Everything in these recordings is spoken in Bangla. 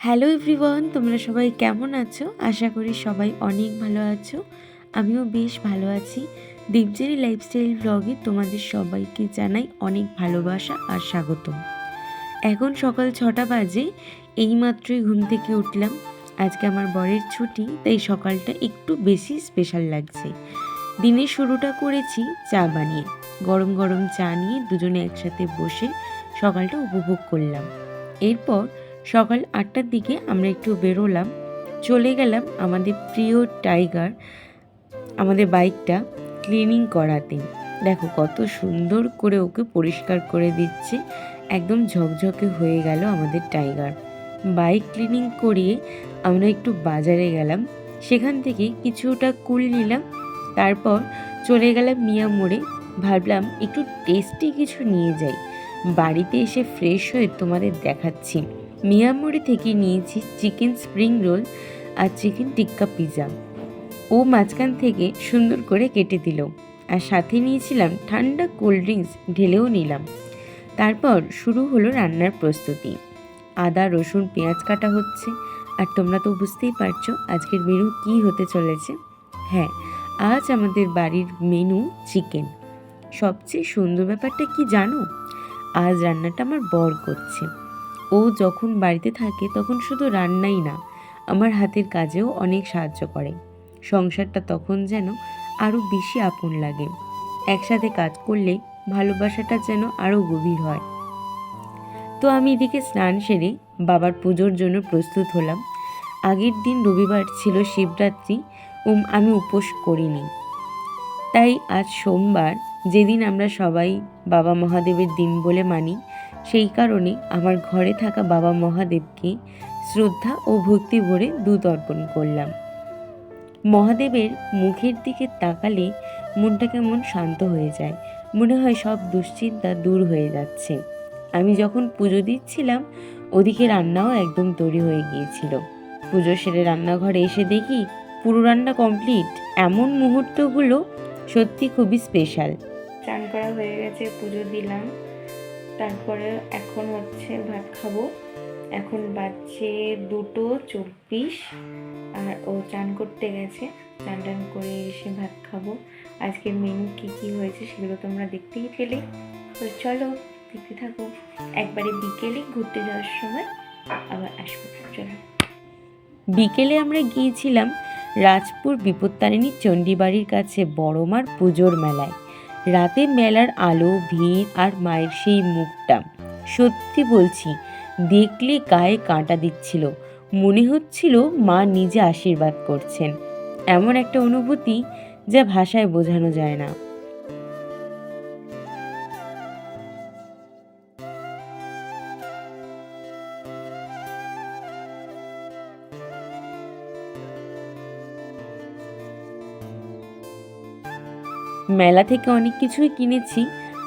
হ্যালো এভরিওয়ান, তোমরা সবাই কেমন আছো? আশা করি সবাই অনেক ভালো আছো। আমিও বেশ ভালো আছি। দীপজেরি লাইফস্টাইল ব্লগে তোমাদের সবাইকে জানাই অনেক ভালোবাসা আর স্বাগত এখন সকাল ছটা বাজে, এইমাত্রই ঘুম থেকে উঠলাম। আজকে আমার বরের ছুটি, তাই সকালটা একটু বেশি স্পেশাল লাগছে। দিনের শুরুটা করেছি চা বানিয়ে। গরম গরম চা নিয়ে দুজনে একসাথে বসে সকালটা উপভোগ করলাম। এরপর সকাল আটটার দিকে আমরা একটু বেরোলাম। চলে গেলাম আমাদের প্রিয় টাইগার, আমাদের বাইকটা ক্লিনিং করাতে। দেখো কত সুন্দর করে ওকে পরিষ্কার করে দিচ্ছে। একদম ঝকঝকে হয়ে গেল আমাদের টাইগার। বাইক ক্লিনিং করিয়ে আমরা একটু বাজারে গেলাম। সেখান থেকে কিছুটা কুল নিলাম। তারপর চলে গেলাম মিয়া মোড়ে। ভাবলাম একটু টেস্টি কিছু নিয়ে যাই। বাড়িতে এসে ফ্রেশ হয়ে তোমাদের দেখাচ্ছি। মিয়ামুড়ি থেকে নিয়েছি চিকেন স্প্রিং রোল আর চিকেন টিক্কা পিৎজা ও মাঝখান থেকে সুন্দর করে কেটে দিল। আর সাথে নিয়েছিলাম ঠান্ডা কোল্ড ড্রিঙ্কস ঢেলেও নিলাম। তারপর শুরু হলো রান্নার প্রস্তুতি। আদা, রসুন, পেঁয়াজ কাটা হচ্ছে। আর তোমরা তো বুঝতেই পারছ আজকের মেনু কি হতে চলেছে। হ্যাঁ আজ আমাদের বাড়ির মেনু চিকেন। সবচেয়ে সুন্দর ব্যাপারটা কি জানো? আজ রান্নাটা আমার বর করছে। ও যখন বাড়িতে থাকে তখন শুধু রান্নাই না, আমার হাতের কাজেও অনেক সাহায্য করে। সংসারটা তখন যেন আরও বেশি আপন লাগে। একসাথে কাজ করলে ভালোবাসাটা যেন আরও গভীর হয়। তো আমি এদিকে স্নান সেরে বাবার পুজোর জন্য প্রস্তুত হলাম। আগের দিন রবিবার ছিল শিবরাত্রি, উম, আমি উপোস করিনি। তাই আজ সোমবার, যেদিন আমরা সবাই বাবা মহাদেবের দিন বলে মানি সেই কারণে আমার ঘরে থাকা বাবা মহাদেবকে শ্রদ্ধা ও ভক্তি ভরে দুধ অর্পণ করলাম। মহাদেবের মুখের দিকে তাকালে মনটা কেমন শান্ত হয়ে যায়। মনে হয় সব দুশ্চিন্তা দূর হয়ে যাচ্ছে। আমি যখন পুজো দিচ্ছিলাম, ওদিকে রান্নাও একদম তৈরি হয়ে গিয়েছিল। পুজো সেরে রান্নাঘরে এসে দেখি পুরো রান্না কমপ্লিট। এমন মুহূর্তগুলো সত্যি খুবই স্পেশাল চান করা হয়ে গেছে, পুজো দিলাম। তারপরে এখন হচ্ছে ভাত খাব। এখন বাজছে দুটো চব্বিশ আর ও চান করতে গেছে। চান টান করে এসে ভাত খাব। আজকের মেনু কী কী হয়েছে সেগুলো তোমরা দেখতেই পেলে। তো চলো, দেখতে থাকো। একবারে বিকেলে ঘুরতে যাওয়ার সময় আবার আসব। চলো। বিকেলে আমরা গিয়েছিলাম রাজপুর বিপত্তারিণী চণ্ডীবাড়ির কাছে বড়মার পুজোর মেলায়। রাতে মেলার আলো, ভিড় আর মায়ের সেই মুখটা। সত্যি বলছি, দেখলে গায়ে কাঁটা দিচ্ছিল। মনে হচ্ছিল মা নিজে আশীর্বাদ করছেন। এমন একটা অনুভূতি যা ভাষায় বোঝানো যায় না। মেলা থেকে অনেক কিছুই কিনেছি।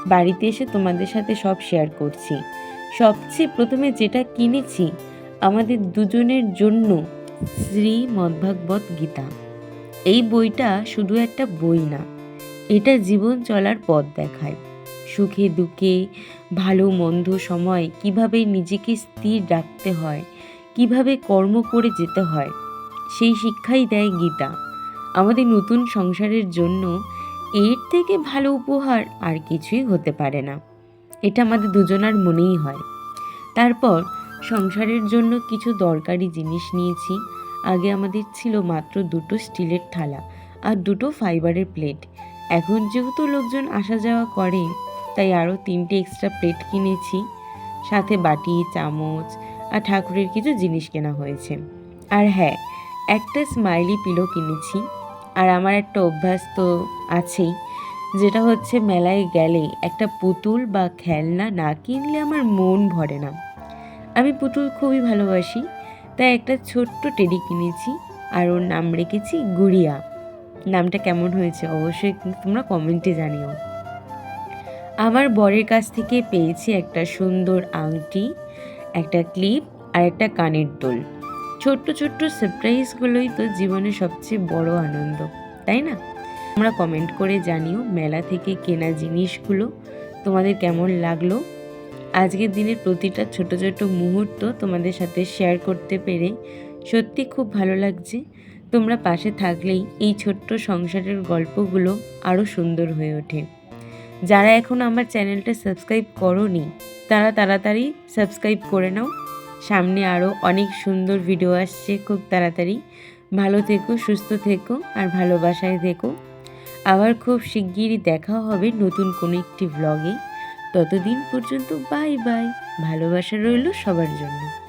বাড়িতে এসে তোমাদের সাথে সব শেয়ার করছি। সবচেয়ে প্রথমে যেটা কিনেছি, আমাদের দুজনের জন্য শ্রী মদ্ভাগবত গীতা। এই বইটা শুধু একটা বই না, এটা জীবন চলার পথ দেখায়। সুখে দুঃখে, ভালো মন্দ সময় কীভাবে নিজেকে স্থির রাখতে হয়, কীভাবে কর্ম করে যেতে হয়, সেই শিক্ষাই দেয় গীতা। আমাদের নতুন সংসারের জন্য এর থেকে ভালো উপহার আর কিছুই হতে পারে না। এটা আমাদের দুজনার মনেই হয়। তারপর সংসারের জন্য কিছু দরকারি জিনিস নিয়েছি। আগে আমাদের ছিল মাত্র দুটো স্টিলের থালা আর দুটো ফাইবারের প্লেট। এখন যেহেতু লোকজন আসা যাওয়া করে, তাই আরও তিনটে এক্সট্রা প্লেট কিনেছি। সাথে বাটি, চামচ আর ঠাকুরের কিছু জিনিস কেনা হয়েছে। আর হ্যাঁ একটা স্মাইলি পিলো কিনেছি। আর আমার একটা অভ্যাস তো আছেই, যেটা হচ্ছে মেলায় গেলে একটা পুতুল বা খেলনা না কিনলে আমার মন ভরে না। আমি পুতুল খুবই ভালোবাসি, তাই একটা ছোট্ট টেডি কিনেছি আর ওর নাম রেখেছি গুড়িয়া। নামটা কেমন হয়েছে অবশ্যই তোমরা কমেন্টে জানিও। আমার বরের কাছ থেকে পেয়েছি একটা সুন্দর আংটি, একটা ক্লিপ আর একটা কানের দোল। ছোট্ট ছোট্ট সারপ্রাইজগুলোই তো জীবনে সবচেয়ে বড় আনন্দ, তাই না? তোমরা কমেন্ট করে জানিও মেলা থেকে কেনা জিনিসগুলো তোমাদের কেমন লাগল। আজকের দিনের প্রতিটা ছোট ছোট মুহূর্ত তোমাদের সাথে শেয়ার করতে পেরে সত্যি খুব ভালো লাগছে। তোমরা পাশে থাকলেই এই ছোট্ট সংসারের গল্পগুলো আরও সুন্দর হয়ে ওঠে। যারা এখন আমার চ্যানেলটা সাবস্ক্রাইব করোনি, তারা তাড়াতাড়ি সাবস্ক্রাইব করে নাও। সামনে আরও অনেক সুন্দর ভিডিও আসছে। খুব তাড়াতাড়ি। ভালো থেকো, সুস্থ থেকো আর ভালোবাসায় থেকো। আবার খুব শিগগিরই দেখা হবে নতুন কোনো একটি ব্লগে ততদিন পর্যন্ত বাই বাই ভালোবাসা রইল সবার জন্য।